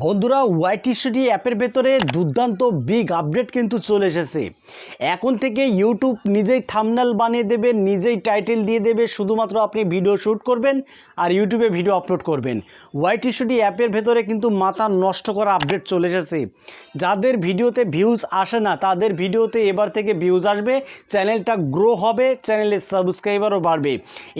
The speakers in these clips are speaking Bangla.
বন্ধুরা ওয়াইটি স্টুডি অ্যাপের ভেতরে দুর্দান্ত বিগ আপডেট কিন্তু চলে এসেছে। এখন থেকে ইউটিউব নিজেই থামনাল বানিয়ে দেবে, নিজেই টাইটেল দিয়ে দেবে, শুধুমাত্র আপনি ভিডিও শ্যুট করবেন আর ইউটিউবে ভিডিও আপলোড করবেন। ওয়াইটি স্টুডি অ্যাপের ভেতরে কিন্তু মাথা নষ্ট করা আপডেট চলে এসেছে। যাদের ভিডিওতে ভিউজ আসে না, তাদের ভিডিওতে এবার থেকে ভিউজ আসবে চ্যানেলটা গ্রো হবে চ্যানেলের সাবস্ক্রাইবারও বাড়বে।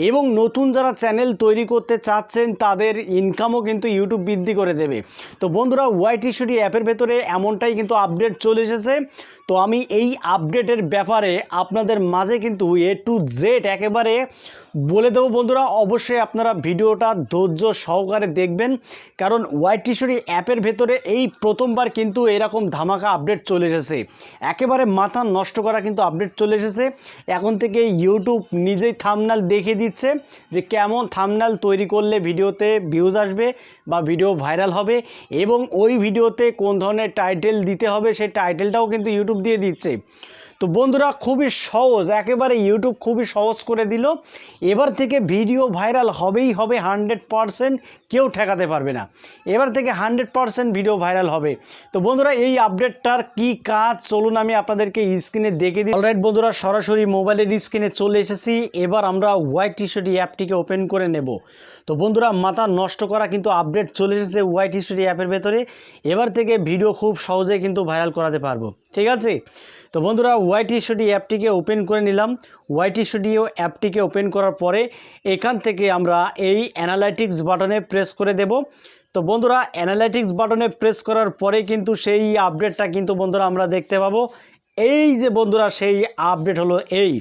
এবং নতুন যারা চ্যানেল তৈরি করতে চাচ্ছেন, তাদের ইনকামও কিন্তু ইউটিউব বৃদ্ধি করে দেবে। তো বন্ধুরা ওয়াইট ইস্যুটি অ্যাপের ভেতরে এমনটাই কিন্তু আপডেট চলে এসেছে। তো আমি এই আপডেটের ব্যাপারে আপনাদের মাঝে কিন্তু এ টু জেড একেবারে বলে দেবো বন্ধুরা। অবশ্যই আপনারা ভিডিওটা ধৈর্য সহকারে দেখবেন, কারণ ওয়াইট টিস্যুরি অ্যাপের ভেতরে এই প্রথমবার কিন্তু এরকম ধামাকা আপডেট চলে এসেছে। একেবারে মাথা নষ্ট করা কিন্তু আপডেট চলে এসেছে। এখন থেকে ইউটিউব নিজেই থামনাল দেখিয়ে দিচ্ছে যে কেমন থামনাল তৈরি করলে ভিডিওতে ভিউজ আসবে বা ভিডিও ভাইরাল হবে। এবং ওই ভিডিওতে কোন ধরনের টাইটেল দিতে হবে সেই টাইটেলটাও কিন্তু ইউটিউব দিয়ে দিচ্ছে। তো বন্ধুরা খুবই সহজ, একেবারে ইউটিউব খুবই সহজ করে দিল। এবার থেকে ভিডিও ভাইরাল হবেই হবে হান্ড্রেড পারসেন্ট, কেউ ঠেকাতে পারবে না। এবার থেকে হান্ড্রেড পারসেন্ট ভিডিও ভাইরাল হবে। তো বন্ধুরা, এই আপডেটটার কি কাজ? চলুন আমি আপনাদেরকে স্ক্রিনে দেখে দিই। অলরাইট বন্ধুরা, সরাসরি মোবাইলের স্ক্রিনে চলে এসেছি। এবার আমরা হোয়াইট টিশার্টি অ্যাপটিকে ওপেন করে নেব। তো বন্ধুরা, মাথা নষ্ট করা কিন্তু আপডেট চলে এসেছে হোয়াইট হিস্টোরি অ্যাপের ভেতরে। এবার থেকে ভিডিও খুব সহজে কিন্তু ভাইরাল করাতে পারব। ঠিক আছে? তো বন্ধুরা ওয়াইটি স্টুডিও অ্যাপটিকে ওপেন করে নিলাম। ওয়াইটি স্টুডিও অ্যাপটিকে ওপেন করার পরে এখান থেকে আমরা এই অ্যানালাইটিক্স বাটনে প্রেস করে দেব। তো বন্ধুরা অ্যানালাইটিক্স বাটনে প্রেস করার পরে কিন্তু সেই আপডেটটা কিন্তু বন্ধুরা আমরা দেখতে পাবো। এই যে বন্ধুরা, সেই আপডেট হলো এই।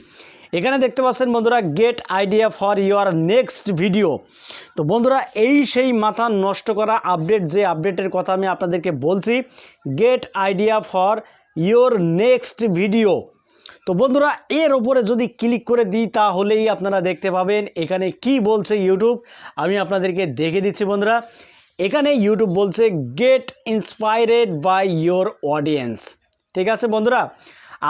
এখানে দেখতে পাচ্ছেন বন্ধুরা get idea for your next video তো বন্ধুরা, এই সেই মাথা নষ্ট করা আপডেট যে আপডেটের কথা আমি আপনাদেরকে বলছি get idea for your next video তো বন্ধুরা, এর ওপরে যদি ক্লিক করে দিই, তাহলেই আপনারা দেখতে পাবেন এখানে কি বলছে ইউটিউব আমি আপনাদেরকে দেখে দিচ্ছি বন্ধুরা। এখানে ইউটিউব বলছে get inspired by your audience ঠিক আছে বন্ধুরা?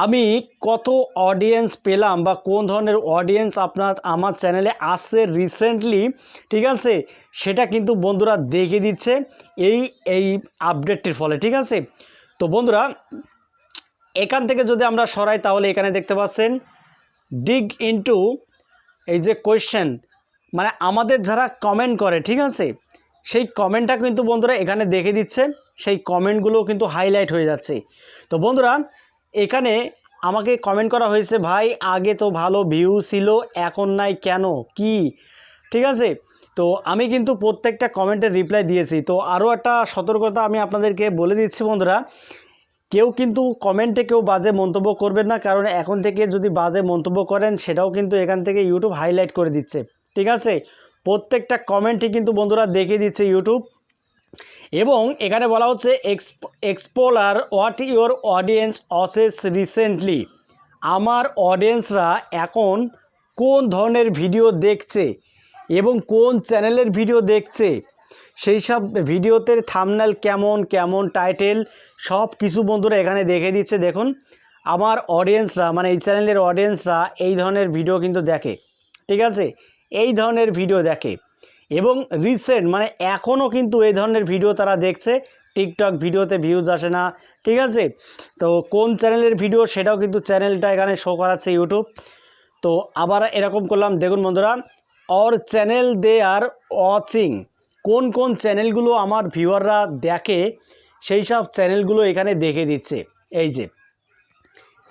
আমি কত অডিয়েন্স পেলাম বা কোন ধরনের অডিয়েন্স আপনার, আমার চ্যানেলে আসছে রিসেন্টলি ঠিক আছে? সেটা কিন্তু বন্ধুরা দেখে দিচ্ছে এই এই আপডেটটির ফলে, ঠিক আছে? তো বন্ধুরা এখান থেকে যদি আমরা সরাই, তাহলে এখানে দেখতে পাচ্ছেন ডিগ ইনটু এই যে কোয়েশ্চেন মানে আমাদের যারা কমেন্ট করে, ঠিক আছে? সেই কমেন্টটা কিন্তু বন্ধুরা এখানে দেখে দিচ্ছে, সেই কমেন্টগুলো কিন্তু হাইলাইট হয়ে যাচ্ছে। তো বন্ধুরা, এখানে আমাকে কমেন্ট করা হয়েছে, ভাই, আগে তো ভালো ভিউ ছিল, এখন নাই কেন? কি? ঠিক আছে? তো আমি কিন্তু প্রত্যেকটা কমেন্টের রিপ্লাই দিয়েছি। তো আরও একটা সতর্কতা আমি আপনাদেরকে বলে দিচ্ছি বন্ধুরা কেউ কিন্তু কমেন্টে কেউ বাজে মন্তব্য করবেন না, কারণ এখন থেকে যদি বাজে মন্তব্য করেন, সেটাও কিন্তু এখান থেকে ইউটিউব হাইলাইট করে দিচ্ছে। ঠিক আছে? প্রত্যেকটা কমেন্টই কিন্তু বন্ধুরা দেখে দিচ্ছে ইউটিউব এবং এখানে বলা হচ্ছে explore what your audience watches recently আমার অডিয়েন্সরা এখন কোন ধরনের ভিডিও দেখছে এবং কোন চ্যানেলের ভিডিও দেখছে? সেই সব ভিডিওতে থামনাল কেমন কেমন টাইটেল সব কিছু বন্ধুরা এখানে দেখে দিচ্ছে। দেখুন, আমার অডিয়েন্সরা মানে এই চ্যানেলের অডিয়েন্সরা এই ধরনের ভিডিও কিন্তু দেখে, ঠিক আছে? এই ধরনের ভিডিও দেখে। এবং রিসেন্ট মানে এখনও কিন্তু এই ধরনের ভিডিও তারা দেখছে টিকটক ভিডিওতে ভিউজ আসে না, ঠিক আছে? তো কোন চ্যানেলের ভিডিও সেটাও কিন্তু চ্যানেলটা এখানে শো করাচ্ছে ইউটিউব তো আবার এরকম করলাম। দেখুন বন্ধুরা or channel they are watching কোন কোন চ্যানেলগুলো আমার ভিউয়াররা দেখে, সেই সব চ্যানেলগুলো এখানে দেখে দিচ্ছে। এই যে,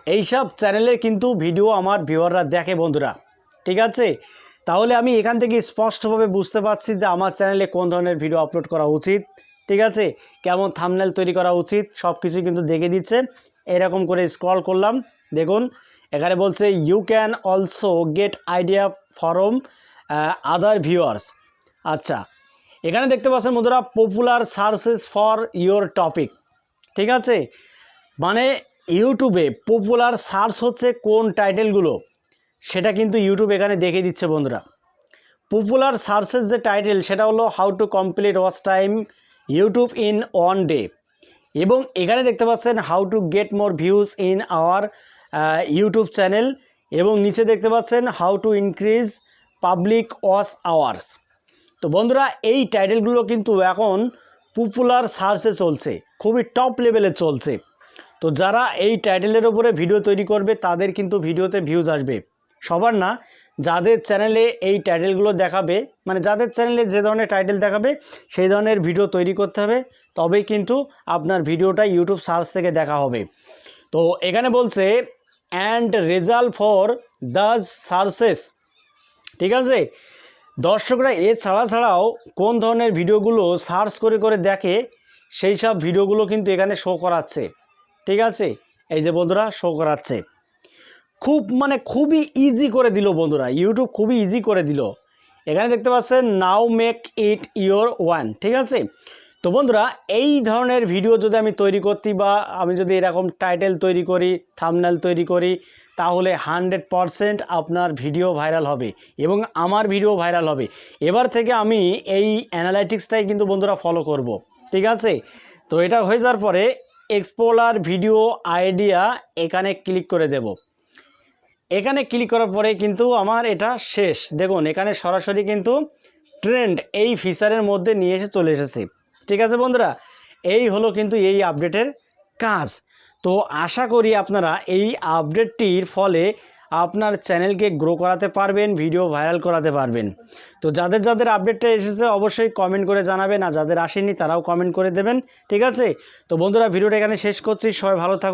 এই সব চ্যানেলে কিন্তু ভিডিও আমার ভিউয়াররা দেখে বন্ধুরা। ঠিক আছে? তাহলে আমি এখান থেকে স্পষ্টভাবে বুঝতে পারছি যে আমার চ্যানেলে কোন ধরনের ভিডিও আপলোড করা উচিত। ঠিক আছে? কেমন থামনেল তৈরি করা উচিত সব কিছু কিন্তু দেখে দিচ্ছে। এরকম করে স্ক্রল করলাম। দেখুন, এখানে বলছে you can also get idea from other viewers আচ্ছা এখানে দেখতে পাচ্ছেন বন্ধুরা popular searches for your topic ঠিক আছে? মানে ইউটিউবে পপুলার সার্চ হচ্ছে কোন টাইটেলগুলো সেটা কিন্তু ইউটিউব এখানে দেখে দিচ্ছে বন্ধুরা। পপুলার সার্চেস যে টাইটেল সেটা হলো how to complete watch time YouTube in one day এবং এখানে দেখতে পাচ্ছেন how to get more views in our YouTube channel এবং নিচে দেখতে পাচ্ছেন how to increase public watch hours তো বন্ধুরা, এই টাইটেলগুলো কিন্তু এখন পপুলার সার্চে চলছে, খুবই টপ লেভেলে চলছে। তো যারা এই টাইটেলের ওপরে ভিডিও তৈরি করবে, তাদের কিন্তু ভিডিওতে ভিউজ আসবে। সবার না, যাদের চ্যানেলে এই টাইটেলগুলো দেখাবে মানে যাদের চ্যানেলে যে ধরনের টাইটেল দেখাবে, সেই ধরনের ভিডিও তৈরি করতে হবে, তবেই কিন্তু আপনার ভিডিওটা ইউটিউব সার্চ থেকে দেখা হবে। তো এখানে বলছে and result for the searches ঠিক আছে? দর্শকরা এছাড়া ছাড়াও কোন ধরনের ভিডিওগুলো সার্চ করে করে দেখে সেই সব ভিডিওগুলো কিন্তু এখানে শো করাচ্ছে। ঠিক আছে? এই যে বন্ধুরা শো করাচ্ছে। খুব মানে খুবই ইজি করে দিল বন্ধুরা ইউটিউব খুবই ইজি করে দিল। এখানে দেখতে পাচ্ছেন now make it your own ঠিক আছে? তো বন্ধুরা, এই ধরনের ভিডিও যদি আমি তৈরি করতে বা আমি যদি এরকম টাইটেল তৈরি করি থামনেল তৈরি করি, তাহলে হানড্রেড পারসেন্ট আপনার ভিডিও ভাইরাল হবে এবং আমার ভিডিও ভাইরাল হবে। এবার থেকে আমি এই অ্যানালাইটিক্সটাই কিন্তু বন্ধুরা ফলো করব, ঠিক আছে? তো এটা হয়ে যাওয়ার পরে এক্সপ্লোরার ভিডিও আইডিয়া এখানে ক্লিক করে দেব। এখানে ক্লিক করার পরে কিন্তু আমার এটা শেষ। দেখুন, এখানে সরাসরি কিন্তু ট্রেন্ড এই ফিচারের মধ্যে নিয়ে এসে চলে এসেছে। ঠিক আছে বন্ধুরা? এই হলো কিন্তু এই আপডেটের কাজ। তো আশা করি আপনারা এই আপডেটটির ফলে আপনার চ্যানেলকে গ্রো করাতে পারবেন ভিডিও ভাইরাল করাতে পারবেন। তো যাদের যাদের আপডেটটা এসেছে, অবশ্যই কমেন্ট করে জানাবেন, আর যাদের আসেনি, তারাও কমেন্ট করে দেবেন, ঠিক আছে? তো বন্ধুরা ভিডিওটা এখানে শেষ করছি, সবাই ভালো থাকুন।